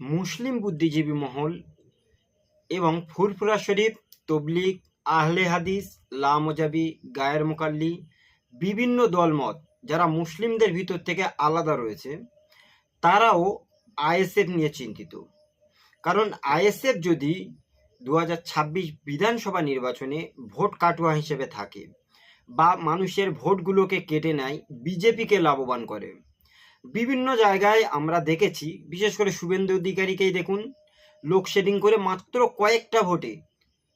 মুসলিম বুদ্ধিজীবী মহল এবং ফুরফুরা শরীফ, তবলিগ, আহলে হাদিস, লামজাবি, গায়ের মোকাল্লি, বিভিন্ন দলমত যারা মুসলিমদের ভিতর থেকে আলাদা রয়েছে, তারাও আইএসএফ নিয়ে চিন্তিত। কারণ আইএসএফ যদি দু হাজার ছাব্বিশ বিধানসভা নির্বাচনে ভোট কাটুয়া হিসেবে থাকে বা মানুষের ভোটগুলোকে কেটে নেয়, বিজেপিকে লাভবান করে। বিভিন্ন জায়গায় আমরা দেখেছি, বিশেষ করে শুভেন্দু অধিকারীকেই দেখুন লোডশেডিং করে মাত্র কয়েকটা ভোটে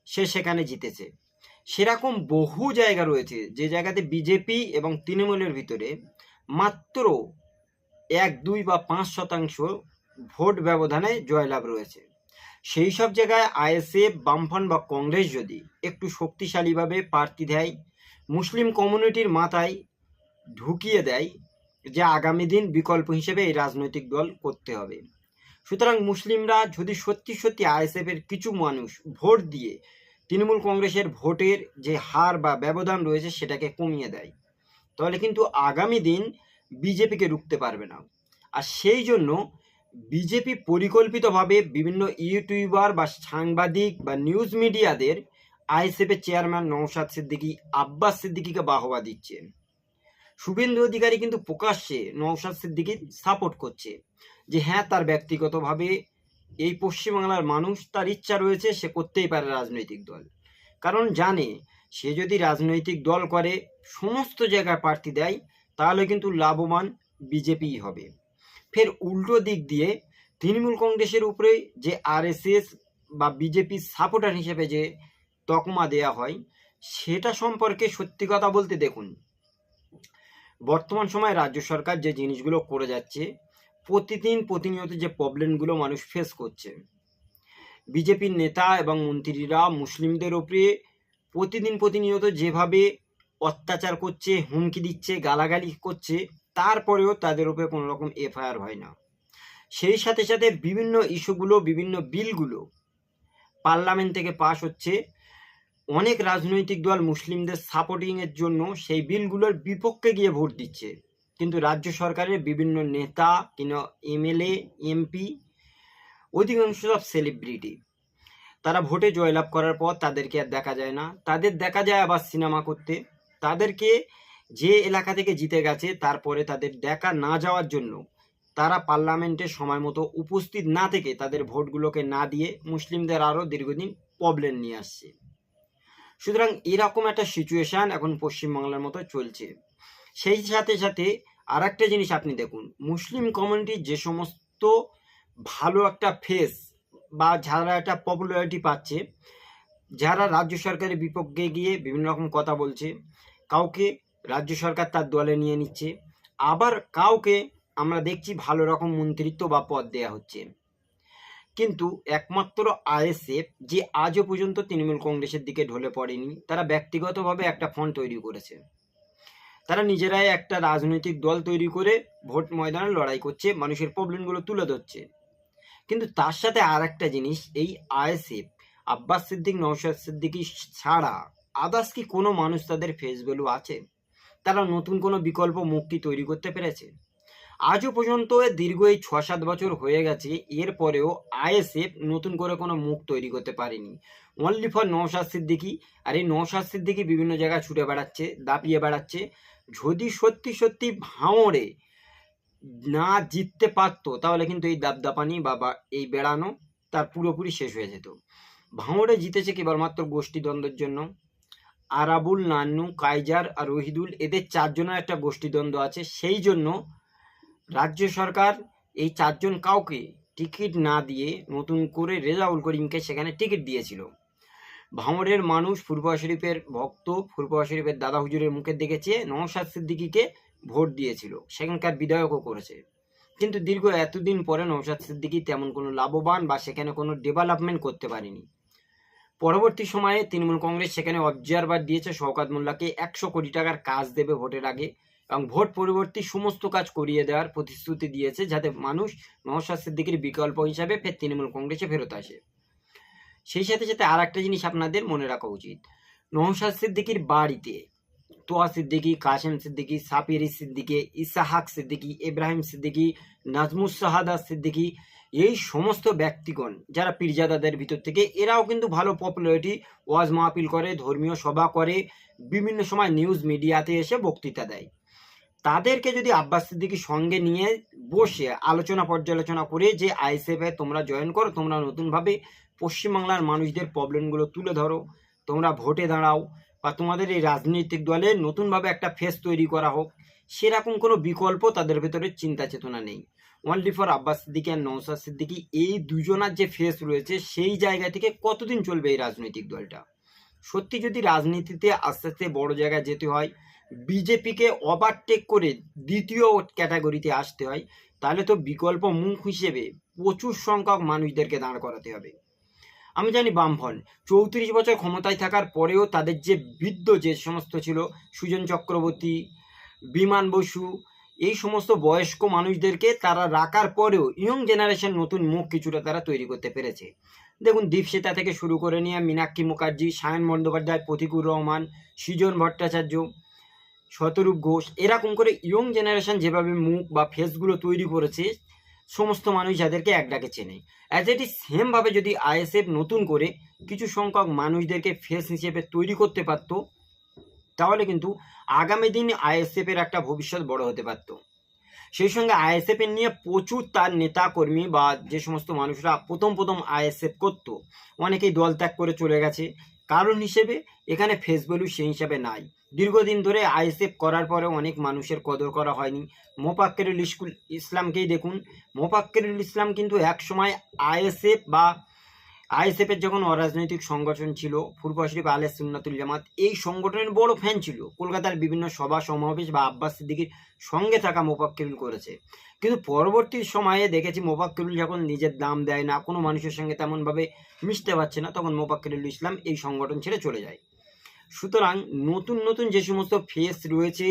সে সেখানে জিতেছে। সেরকম বহু জায়গা রয়েছে, যে জায়গাতে বিজেপি এবং তৃণমূলের ভিতরে মাত্র এক, দুই বা পাঁচ শতাংশ ভোট ব্যবধানে জয়লাভ রয়েছে। সেই সব জায়গায় আইএসএফ, বামফ্রন্ট বা কংগ্রেস যদি একটু শক্তিশালীভাবে প্রার্থী দেয়, মুসলিম কমিউনিটির মাথায় ঢুকিয়ে দেয় যে আগামী দিন বিকল্প হিসেবে এই রাজনৈতিক দল করতে হবে। সুতরাং মুসলিমরা যদি সত্যি সত্যি আইএসএফ এর কিছু মানুষ ভোট দিয়ে তৃণমূল কংগ্রেসের ভোটের যে হার বা ব্যবধান রয়েছে সেটাকে কমিয়ে দেয়, তাহলে কিন্তু আগামী দিন বিজেপিকে রুখতে পারবে না। আর সেই জন্য বিজেপি পরিকল্পিতভাবে বিভিন্ন ইউটিউবার বা সাংবাদিক বা নিউজ মিডিয়াদের আইএসএফের চেয়ারম্যান নৌশাদ সিদ্দিকী, আব্বাস সিদ্দিকীকে বাহবা দিচ্ছে। শুভেন্দু অধিকারী কিন্তু প্রকাশ্যে নৌশাদ সিদ্দিকী সাপোর্ট করছে যে হ্যাঁ তার ব্যক্তিগতভাবে এই পশ্চিমবাংলার মানুষ, তার ইচ্ছা রয়েছে সে করতেই পারে রাজনৈতিক দল। কারণ জানে, সে যদি রাজনৈতিক দল করে, সমস্ত জায়গায় প্রার্থী দেয়, তাহলে কিন্তু লাভবান বিজেপিই হবে। ফের উল্টো দিক দিয়ে তৃণমূল কংগ্রেসের উপরে যে আরএসএস বা বিজেপির সাপোর্টার হিসেবে যে তকমা দেয়া হয়, সেটা সম্পর্কে সত্যি কথা বলতে দেখুন বর্তমান সময়ে রাজ্য সরকার যে জিনিসগুলো করে যাচ্ছে, প্রতিদিন প্রতিনিয়ত যে প্রবলেমগুলো মানুষ ফেস করছে। বিজেপির নেতা এবং মন্ত্রীরা মুসলিমদের ওপরে প্রতিদিন প্রতিনিয়ত যেভাবে অত্যাচার করছে, হুমকি দিচ্ছে, গালাগালি করছে, তারপরেও তাদের উপরে কোনো রকম এফআইআর হয় না। সেই সাথে সাথে বিভিন্ন ইস্যুগুলো বিভিন্ন বিলগুলো পার্লামেন্ট থেকে পাশ হচ্ছে। অনেক রাজনৈতিক দল মুসলিমদের সাপোর্টিংয়ের জন্য সেই বিলগুলোর বিপক্ষে গিয়ে ভোট দিচ্ছে। কিন্তু রাজ্য সরকারের বিভিন্ন নেতা কিংবা এমএলএ, এমপি অধিকাংশ সব সেলিব্রিটি তারা ভোটে জয়লাভ করার পর তাদেরকে আর দেখা যায় না। তাদের দেখা যায় আবার সিনেমা করতে। তাদেরকে যে এলাকা থেকে জিতে গেছে তারপরে তাদের দেখা না যাওয়ার জন্য তারা পার্লামেন্টে সময় মতো উপস্থিত না থেকে তাদের ভোটগুলোকে না দিয়ে মুসলিমদের আরও দীর্ঘদিন প্রবলেম নিয়ে আসছে। সুতরাং এরকম একটা সিচুয়েশান এখন পশ্চিমবাংলার মতো চলছে। সেই সাথে সাথে আর একটা জিনিস আপনি দেখুন, মুসলিম কমিউনিটির যে সমস্ত ভালো একটা ফেস বা যারা একটা পপুলারিটি পাচ্ছে, যারা রাজ্য সরকারের বিপক্ষে গিয়ে বিভিন্ন রকম কথা বলছে, কাউকে রাজ্য সরকার তার দলে নিয়ে নিচ্ছে, আবার কাউকে আমরা দেখছি ভালো রকম মন্ত্রিত্ব বা পদ দেয়া হচ্ছে। কিন্তু একমাত্র আইএসএফ যে আজও পর্যন্ত তৃণমূল কংগ্রেসের দিকে ঢলে পড়েনি, তারা ব্যক্তিগতভাবে একটা ফন্ড তৈরি করেছে। তারা নিজেরাই একটা রাজনৈতিক দল তৈরি করে ভোট ময়দানে লড়াই করছে, মানুষের প্রবলেমগুলো তুলে ধরছে। কিন্তু তার সাথে আর একটা জিনিস, এই আইএসএফ আব্বাস সিদ্দিক নৌশাদ সিদ্দিকি ছাড়া আদার্স কি কোনো মানুষ তাদের ফেস ভ্যালু আছে? তারা নতুন কোনো বিকল্প মুক্তি তৈরি করতে পেরেছে? আজও পর্যন্ত দীর্ঘ এই ছ সাত বছর হয়ে গেছে এরপরেও আইএসএফ নতুন করে কোনো মুখ তৈরি করতে পারেনি। Only for Naushad Siddiqui. আর এই নৌশাদ সিদ্দিকি বিভিন্ন জায়গায় ছুটে বেড়াচ্ছে, দাপিয়ে বেড়াচ্ছে। যদি সত্যি সত্যি ভাঁড়ে না জিততে পারতো, তাহলে কিন্তু এই দাপদাপানি বা বা এই বেড়ানো তার পুরোপুরি শেষ হয়ে যেত। ভাঁড়ে জিতেছে কেবলমাত্র গোষ্ঠীদ্বন্দ্বের জন্য। আরাবুল, নান্নু কাইজার আর রহিদুল, এদের চারজনের একটা গোষ্ঠীদ্বন্দ্ব আছে। সেই জন্য রাজ্য সরকার এই চারজন কাউকে টিকিট না দিয়ে নতুন করে রেজাউল করিমকে সেখানে টিকিট দিয়েছিল। ভাঙড়ের মানুষ ফুরফুয়া শরীফের ভক্ত, ফুরফুয়া শরীফের দাদা হুজুরের দিকে চেয়ে নওশাদ সিদ্দিকিকে ভোট দিয়েছিল, সেখানকার বিধায়কও করেছে। কিন্তু দীর্ঘ এতদিন পরে নওশাদ সিদ্দিকি তেমন কোনো লাভবান বা সেখানে কোনো ডেভেলপমেন্ট করতে পারেনি। পরবর্তী সময়ে তৃণমূল কংগ্রেস সেখানে অবজারভার দিয়েছে শওকাত মোল্লাকে একশো কোটি টাকার কাজ দেবে ভোটের আগে। এবং ভোট পরবর্তী সমস্ত কাজ করিয়ে দেওয়ার প্রতিশ্রুতি দিয়েছে যাতে মানুষ নওশাদ সিদ্দিকির বিকল্প হিসাবে ফের তৃণমূল কংগ্রেসে ফেরত আসে। সেই সাথে সাথে আর একটা জিনিস আপনাদের মনে রাখা উচিত। নওশাদ সিদ্দিকির বাড়িতে তোয়া সিদ্দিকি কাশেম সিদ্দিকি, সাপিরি সিদ্দিকি, ইসাহাক সিদ্দিকি, ইব্রাহিম সিদ্দিকি, নাজমুস শাহাদা সিদ্দিকি, এই সমস্ত ব্যক্তিগণ, যারা পীরজাদাদের ভিতর থেকে, এরাও কিন্তু ভালো পপুলারিটি ওয়াজ মাহফিল করে, ধর্মীয় সভা করে, বিভিন্ন সময় নিউজ মিডিয়াতে এসে বক্তৃতা দেয়। তাদেরকে যদি আব্বাস সিদ্দিকি সঙ্গে নিয়ে বসে আলোচনা, পর্যালোচনা করে যে আইএসএফে তোমরা জয়েন করো, তোমরা নতুনভাবে পশ্চিমবাংলার মানুষদের প্রবলেমগুলো তুলে ধরো, তোমরা ভোটে দাঁড়াও বা তোমাদের এই রাজনৈতিক দলে নতুনভাবে একটা ফেস তৈরি করা হোক, সেরকম কোনো বিকল্প তাদের ভেতরে চিন্তা চেতনা নেই। অনলি ফর আব্বাস সিদ্দিকি আর নৌসাদ সিদ্দিকি এই দুজনার যে ফেস রয়েছে, সেই জায়গা থেকে কতদিন চলবে এই রাজনৈতিক দলটা? সত্যি যদি রাজনীতিতে আস্তে আস্তে বড় জায়গায় যেতে হয় বিজেপিকে ওভারটেক করে দ্বিতীয় ক্যাটাগরিতে আসতে হয়, তাহলে তো বিকল্প মুখ হিসেবে প্রচুর সংখ্যক মানুষদেরকে দাঁড় করাতে হবে। আমি জানি বামফল চৌত্রিশ বছর ক্ষমতায় থাকার পরেও তাদের যে বৃদ্ধ যে সমস্ত ছিল, সুজন চক্রবর্তী, বিমান বসু, এই সমস্ত বয়স্ক মানুষদেরকে তারা রাখার পরেও ইয়ং জেনারেশন নতুন মুখ কিছুটা তারা তৈরি করতে পেরেছে। দেখুন দীপশিতা থেকে শুরু করে নিয়ে মীনাক্ষী মুখার্জি, সায়ন বন্দ্যোপাধ্যায়, প্রতিকুর রহমান, সৃজন ভট্টাচার্য শতরূপ ঘোষ, এরকম করে ইয়ং জেনারেশন যেভাবে মুখ বা ফেসগুলো তৈরি করেছে, সমস্ত মানুষ যাদেরকে এক ডাকে চেনে। অ্যাজ এটি সেমভাবে যদি আইএসএফ নতুন করে কিছু সংখ্যক মানুষদেরকে ফেস হিসেবে তৈরি করতে পারতো, তাহলে কিন্তু আগামী দিন আইএসএফের একটা ভবিষ্যৎ বড় হতে পারত। সেই সঙ্গে আইএসএফ এর নিয়ে প্রচুর তার নেতা কর্মী বা যে সমস্ত মানুষরা প্রথম প্রথম আইএসএফ করত, অনেকেই দল ত্যাগ করে চলে গেছে। কারণ হিসেবে এখানে ফেস ভ্যালু সেই হিসাবে নাই। দীর্ঘদিন ধরে আইএসএফ করার পরে অনেক মানুষের কদর করা হয়নি। মোপাক্কেরুল ইস্কুল ইসলামকেই দেখুন। মোপাক্কেরুল ইসলাম কিন্তু এক সময় আইএসএফ বা আইএসএফের যখন অরাজনৈতিক সংগঠন ছিল, ফুরফা শরীফ আলে সুন্নাতুল জামাত, এই সংগঠনের বড় ফ্যান ছিল। কলকাতার বিভিন্ন সভা, সমাবেশ বা আব্বাস সিদ্দিকির সঙ্গে থাকা মোপাক্কিরুল করেছে। কিন্তু পরবর্তী সময়ে দেখেছি মোপাক্কিরুল যখন নিজের দাম দেয় না, কোনো মানুষের সঙ্গে তেমনভাবে মিশতে পারছে না, তখন মোপাক্কিরুল ইসলাম এই সংগঠন ছেড়ে চলে যায়। সুতরাং নতুন নতুন যে সমস্ত ফেস রয়েছে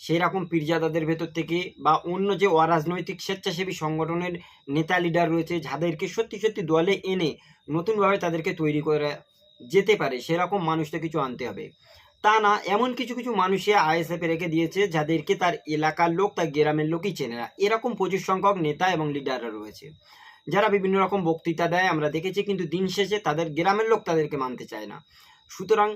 সেই রকম পীরজাদাদের ভেতর থেকে বা অন্য যে অরাজনৈতিক স্বেচ্ছাসেবী সংগঠনের নেতা লিডার রয়েছে, যাদেরকে সত্যি সত্যি দলে এনে নতুনভাবে তাদেরকে তৈরি করে যেতে পারে, সেরকম মানুষটা কিছু আনতে হবে। তা না, এমন কিছু কিছু মানুষে আইএসএফে রেখে দিয়েছে, যাদেরকে তার এলাকার লোক, তার গ্রামের লোকই চেনে না। এরকম প্রচুর সংখ্যক নেতা এবং লিডাররা রয়েছে। যারা বিভিন্ন রকম বক্তৃতা দেয়, আমরা দেখেছি, কিন্তু দিন শেষে তাদের গ্রামের লোক তাদেরকে মানতে চায় না। সুতরাং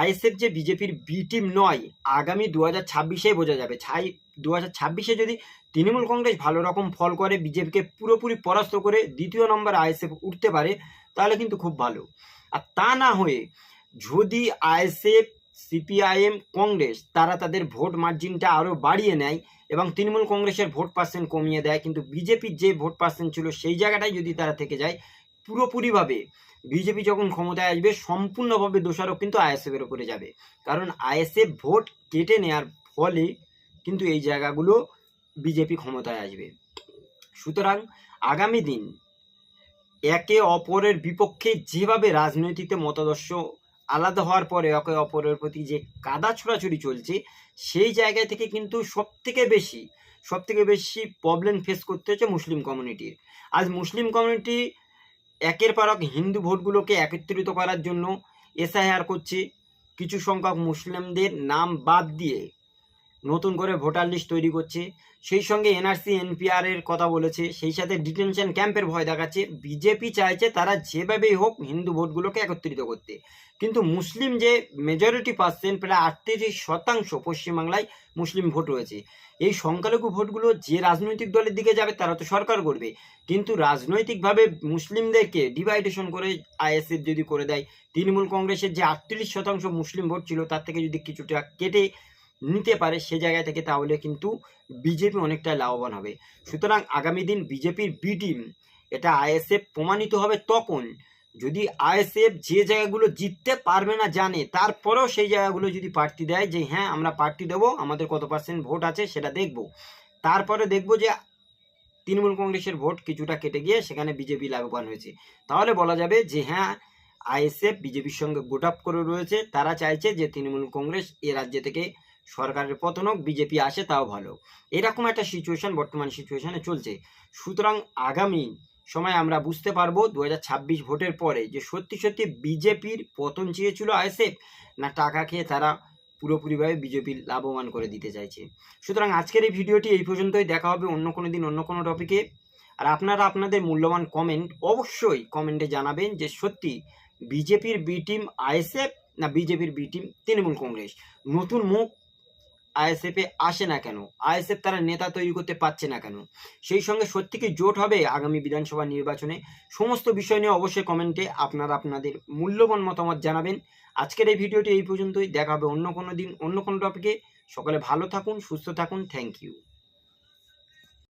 আইএসএফ যে বিজেপির বি টিম নয়, আগামী দু হাজার ছাব্বিশেই বোঝা যাবে। ছাই দু হাজার ছাব্বিশে যদি তৃণমূল কংগ্রেস ভালো রকম ফল করে, বিজেপিকে পুরোপুরি পরাস্ত করে দ্বিতীয় নম্বর আইএসএফ উঠতে পারে, তাহলে কিন্তু খুব ভালো। আর তা না হয়ে যদি আইএসএফ, সিপিআইএম, কংগ্রেস তারা তাদের ভোট মার্জিনটা আরও বাড়িয়ে নেয় এবং তৃণমূল কংগ্রেসের ভোট পার্সেন্ট কমিয়ে দেয়, কিন্তু বিজেপির যে ভোট পার্সেন্ট ছিল সেই জায়গাটাই যদি তারা থেকে যায়, পুরোপুরিভাবে বিজেপি যখন ক্ষমতায় আসবে, সম্পূর্ণভাবে দোষারোপ কিন্তু আইএসএফের উপরে যাবে। কারণ আইএসএফ ভোট কেটে নেওয়ার ফলে কিন্তু এই জায়গাগুলো বিজেপি ক্ষমতায় আসবে। সুতরাং আগামী দিন একে অপরের বিপক্ষে যেভাবে রাজনৈতিকতে মতাদর্শ আলাদা হওয়ার পরে একে অপরের প্রতি যে কাদা ছোড়াছুড়ি চলছে, সেই জায়গা থেকে কিন্তু সব থেকে বেশি সব থেকে বেশি প্রবলেম ফেস করতে হচ্ছে মুসলিম কমিউনিটির আজ মুসলিম কমিউনিটি একের পর এক হিন্দু ভোটগুলোকে একত্রিত করার জন্য এসআইআর করছে। কিছু সংখ্যক মুসলিমদের নাম বাদ দিয়ে নতুন করে ভোটার লিস্ট তৈরি করছে। সেই সঙ্গে এনআরসি, এনপিআর এর কথা বলেছে। সেই সাথে ডিটেনশন ক্যাম্পের ভয় দেখাচ্ছে। বিজেপি চাইছে তারা যেভাবেই হোক হিন্দু ভোটগুলোকে একত্রিত করতে। কিন্তু মুসলিম যে মেজরিটি পার্সেন্ট প্রায় আটত্রিশ শতাংশ পশ্চিমবাংলায় মুসলিম ভোট রয়েছে। এই সংখ্যালঘু ভোটগুলো যে রাজনৈতিক দলের দিকে যাবে, তারা তো সরকার করবে। কিন্তু রাজনৈতিকভাবে মুসলিমদেরকে ডিভাইডেশন করে আইএসএফ যদি করে দেয়, তৃণমূল কংগ্রেসের যে আটত্রিশ শতাংশ মুসলিম ভোট ছিল, তার থেকে যদি কিছুটা কেটে নিতে পারে সে জায়গা থেকে, তাহলে কিন্তু বিজেপি অনেকটা লাভবান হবে। সুতরাং আগামী দিন বিজেপির বি টিম এটা আইএসএফ প্রমাণিত হবে তখন। যদি আইএসএফ যে জায়গাগুলো জিততে পারবে না জানে, তারপরেও সেই জায়গাগুলো যদি প্রার্থী দেয় যে হ্যাঁ আমরা প্রার্থী দেবো, আমাদের কত পার্সেন্ট ভোট আছে সেটা দেখব। তারপরে দেখব যে, তৃণমূল কংগ্রেসের ভোট কিছুটা কেটে গিয়ে সেখানে বিজেপি লাভবান হয়েছে। তাহলে বলা যাবে যে হ্যাঁ আইএসএফ বিজেপির সঙ্গে গোট আপ করে রয়েছে। তারা চাইছে যে, তৃণমূল কংগ্রেস এ রাজ্য থেকে সরকারের পতন হোক, বিজেপি আসে তাও ভালো এরকম একটা সিচুয়েশন বর্তমান সিচুয়েশনে চলছে। সুতরাং আগামী সময় আমরা বুঝতে পারব দু হাজার ছাব্বিশ ভোটের পরে যে সত্যি সত্যি বিজেপির পতন চেয়েছিল আইএসএফ, না টাকা খেয়ে তারা পুরোপুরিভাবে বিজেপি লাভবান করে দিতে চাইছে। সুতরাং আজকের এই ভিডিওটি এই পর্যন্তই। দেখা হবে অন্য কোনো দিন অন্য কোনো টপিকে আর আপনারা আপনাদের মূল্যবান কমেন্ট অবশ্যই কমেন্টে জানাবেন যে সত্যি বিজেপির বি টিম আইএসএফ, না বিজেপির বি টিম তৃণমূল কংগ্রেস। নতুন মুখ আইএসএফে আসে না কেন? আইএসএফ তারা নেতা তৈরি করতে পারছে না কেন? সেই সঙ্গে সত্যি কি জোট হবে আগামী বিধানসভা নির্বাচনে? সমস্ত বিষয় নিয়ে অবশ্যই কমেন্টে আপনারা আপনাদের মূল্যবান মতামত জানাবেন। আজকের এই ভিডিওটি এই পর্যন্তই। দেখা হবে অন্য কোনো দিন অন্য কোনো টপিকে সকালে ভালো থাকুন, সুস্থ থাকুন। Thank you